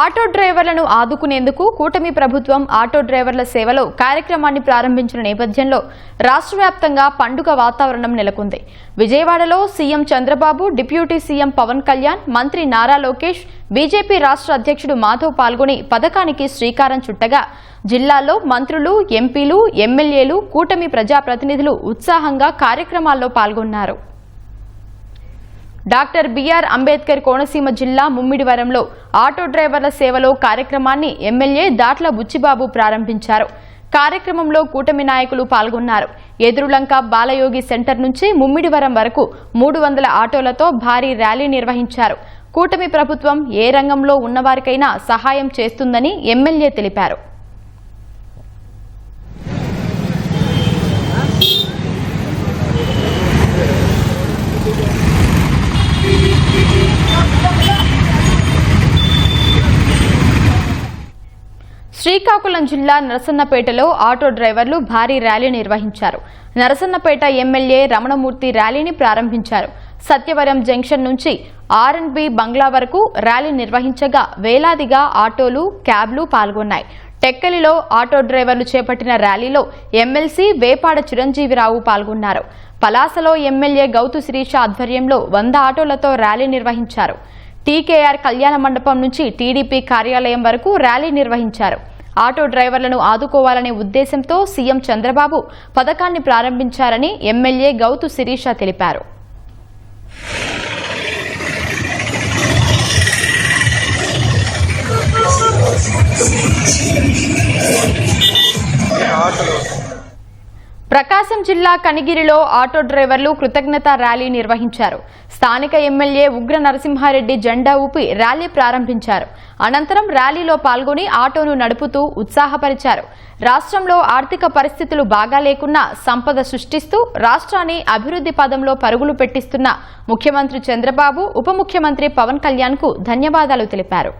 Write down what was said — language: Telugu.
ఆటో డ్రైవర్లను ఆదుకునేందుకు కూటమి ప్రభుత్వం ఆటో డ్రైవర్ల సేవలో కార్యక్రమాన్ని ప్రారంభించిన నేపథ్యంలో రాష్ట్ర వ్యాప్తంగా పండుగ వాతావరణం నెలకొంది. విజయవాడలో CM Chandrababu deputy CM Pawan Kalyan మంత్రి నారా లోకేష్ బీజేపీ రాష్ట్ర అధ్యక్షుడు మాధవ్ పాల్గొని పథకానికి శ్రీకారం చుట్టగా జిల్లాలో మంత్రులు ఎంపీలు ఎమ్మెల్యేలు కూటమి ప్రజాప్రతినిధులు ఉత్సాహంగా కార్యక్రమాల్లో పాల్గొన్నారు. డాక్టర్ బిఆర్ అంబేద్కర్ కోనసీమ జిల్లా ముమ్మిడివరంలో ఆటో డ్రైవర్ల సేవలో కార్యక్రమాన్ని ఎమ్మెల్యే దాట్ల బుచ్చిబాబు ప్రారంభించారు. కార్యక్రమంలో కూటమి నాయకులు పాల్గొన్నారు. ఎదురులంక బాలయోగి సెంటర్ నుంచి ముమ్మిడివరం వరకు మూడు వందల ఆటోలతో భారీ ర్యాలీ నిర్వహించారు. కూటమి ప్రభుత్వం ఏ రంగంలో ఉన్నవారికైనా సహాయం చేస్తుందని ఎమ్మెల్యే తెలిపారు. శ్రీకాకుళం జిల్లా నరసన్నపేటలో ఆటో డ్రైవర్లు భారీ ర్యాలీ నిర్వహించారు. నరసన్నపేట ఎమ్మెల్యే రమణమూర్తి ర్యాలీని ప్రారంభించారు. సత్యవరం జంక్షన్ నుంచి ఆర్ఎన్బి బంగ్లా వరకు ర్యాలీ నిర్వహించగా వేలాదిగా ఆటోలు క్యాబ్లు పాల్గొన్నాయి. టెక్కలిలో ఆటో డ్రైవర్లు చేపట్టిన ర్యాలీలో ఎమ్మెల్సీ వేపాడ చిరంజీవిరావు పాల్గొన్నారు. పలాసలో ఎమ్మెల్యే గౌతు శిరీష ఆధ్వర్యంలో వంద ఆటోలతో ర్యాలీ నిర్వహించారు. టీకేఆర్ కళ్యాణ మండపం నుంచి టీడీపీ కార్యాలయం వరకు ర్యాలీ నిర్వహించారు. ఆటో డ్రైవర్లను ఆదుకోవాలనే ఉద్దేశంతో సీఎం చంద్రబాబు పథకాన్ని ప్రారంభించారని ఎమ్మెల్యే గౌతు శిరీష తెలిపారు. ప్రకాశం జిల్లా కనిగిరిలో ఆటో డ్రైవర్లు కృతజ్ఞత ర్యాలీ నిర్వహించారు. స్థానిక ఎమ్మెల్యే ఉగ్ర నరసింహారెడ్డి జెండా ఊపి ర్యాలీ ప్రారంభించారు. అనంతరం ర్యాలీలో పాల్గొని ఆటోను నడుపుతూ ఉత్సాహపరిచారు. రాష్ట్రంలో ఆర్థిక పరిస్థితులు బాగా లేకున్నా సంపద సృష్టిస్తూ రాష్ట్రాన్ని అభివృద్ధి పదంలో పరుగులు పెట్టిస్తున్న ముఖ్యమంత్రి చంద్రబాబు ఉప ముఖ్యమంత్రి పవన్ కళ్యాణ్కు ధన్యవాదాలు తెలిపారు.